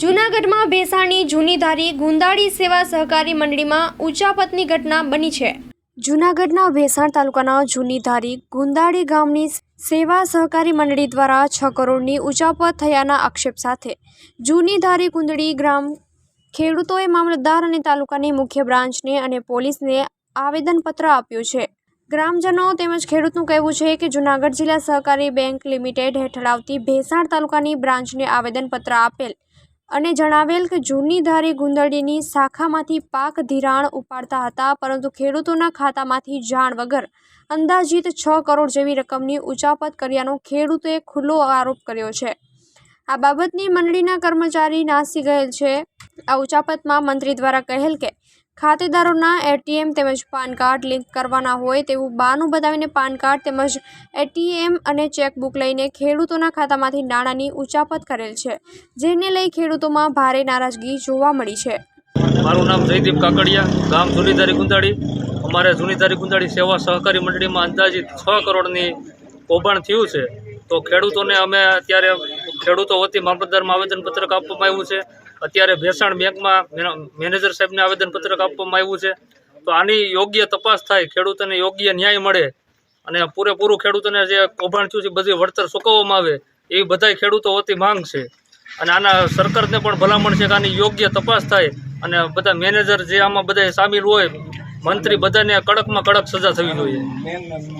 જૂનાગઢમાં ભેસાણની જૂની ધારી ગુંદાળી સેવા સહકારી મંડળીમાં ઉચાપતની ઘટના બની છે. જૂનાગઢના ભેસાણ તાલુકાના જૂની ધારી ગુંદાળી ગામની સેવા સહકારી મંડળી દ્વારા છ કરોડની ઉચાપત થયાના આક્ષેપ સાથે જૂની ધારી ગુંદડી ગ્રામ ખેડૂતોએ મામલતદાર અને તાલુકાની મુખ્ય બ્રાન્ચને અને પોલીસને આવેદનપત્ર આપ્યું છે. ગ્રામજનો તેમજ ખેડૂતનું કહેવું છે કે જૂનાગઢ જિલ્લા સહકારી બેંક લિમિટેડ હેઠળ આવતી ભેસાણ તાલુકાની બ્રાન્ચને આવેદનપત્ર આપેલ અને જણાવેલ કે જૂની ધારી ગુંદડીની શાખામાંથી પાક ધિરાણ ઉપાડતા હતા, પરંતુ ખેડૂતોના ખાતામાંથી જાણ વગર અંદાજિત છ કરોડ જેવી રકમની ઉચાપત કર્યાનો ખેડૂતોએ ખુલ્લો આરોપ કર્યો છે. આ બાબતની મંડળીના કર્મચારી નાસી ગયેલ છે. આ ઉચાપતમાં મંત્રી દ્વારા કહેલ કે ખાતેદારોના એટીએમ તેમજ પાન કાર્ડ લિંક કરવાના હોય તેવું બાનું બતાવીને પાન કાર્ડ તેમજ એટીએમ અને ચેકબુક લઈને ખેડૂતોના ખાતામાંથી નાણાંની ઉચાપત કરેલ છે, જેને લઈ ખેડૂતોમાં ભારે નારાજગી જોવા મળી છે. મારું નામ જયદીપ કાકડિયા, ગામ જૂનીધારી ગુંદાળી અમારે જૂનીધારી ગુંદાળી સેવા સહકારી મંડળીમાં અંદાજિત છ કરોડની કૌભાંડ થયું છે. તો ખેડૂતોને અમે અત્યારે, ખેડૂતો વતી મામલતદારમાં આવેદનપત્રક આપવામાં આવ્યું છે. અત્યારે ભેસાણ બેંકમાં મેનેજર સાહેબને આવેદનપત્રક આપવામાં આવ્યું છે. તો આની યોગ્ય તપાસ થાય, ખેડૂતોને યોગ્ય ન્યાય મળે અને પૂરેપૂરું ખેડૂતોને જે કૌભાંડ થયું છે, બધી વળતર ચૂકવવામાં આવે, એવી બધાય ખેડૂતો વતી માંગ છે. અને આના સરકારને પણ ભલામણ છે કે આની યોગ્ય તપાસ થાય અને બધા મેનેજર જે આમાં બધા સામેલ હોય, મંત્રી બધાને કડકમાં કડક સજા થવી જોઈએ.